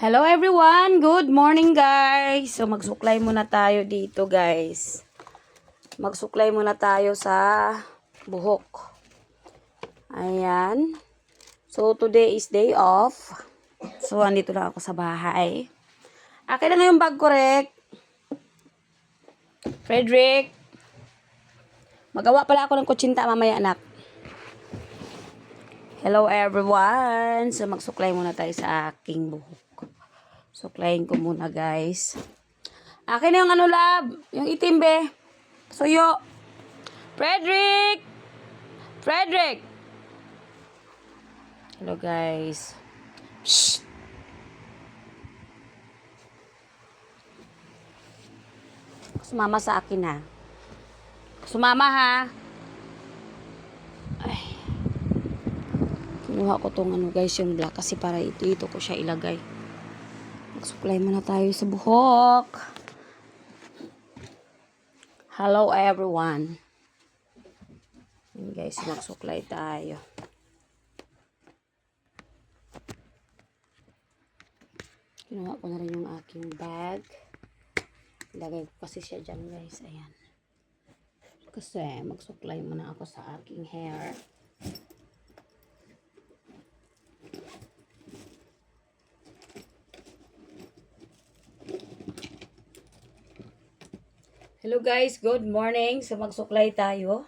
Hello everyone! Good morning guys! So magsuklay muna tayo dito guys. Magsuklay muna tayo sa buhok. Ayan. So today is day off. So andito lang ako sa bahay. Akin na yung bag Rek. Frederick. Magawa pala ako ng kutsinta mamaya, anak. Hello everyone! So magsuklay muna tayo sa aking buhok. Suklayin ko muna guys. Akin na yung ano lab, yung itim be. Suyo. Frederick! Frederick! Hello guys. Shh! Sumama sa akin ha. Sumama ha. Kinuha ko tong ano guys yung black kasi para ito, ito ko siya ilagay. Magsuklay muna tayo sa buhok. Hello everyone. Yan guys, magsuklay tayo. Kinuha ko na rin yung aking bag. Ilagay ko kasi siya dyan guys. Ayan. Kasi magsuklay muna ako sa aking hair. Hello guys, good morning. So magsuklay tayo.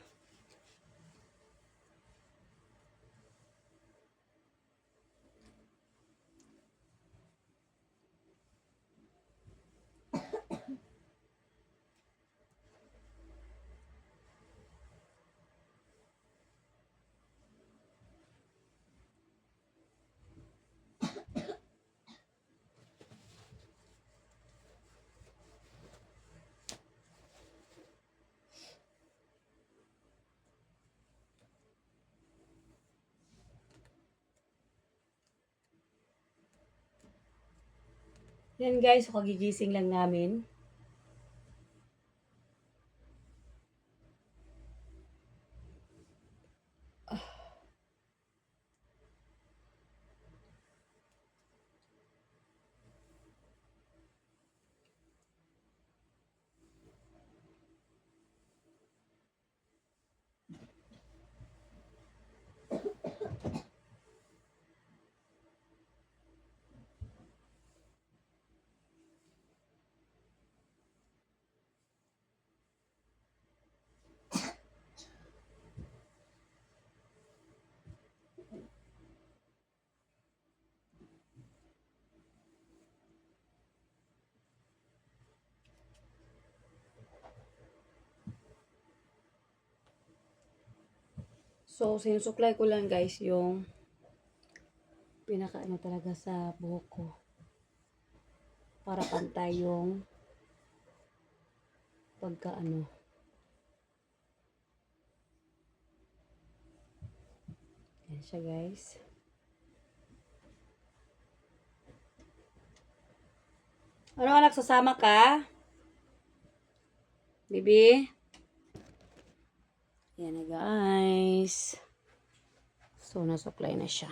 Yan guys, so kagigising lang namin. So, sinusuklay ko lang guys yung pinaka ano talaga sa buhok ko. Para pantay yung pagka ano. Yan siya guys. Ano anak, sasama ka? Bibi? Yan na guys. So, nasuklay na siya.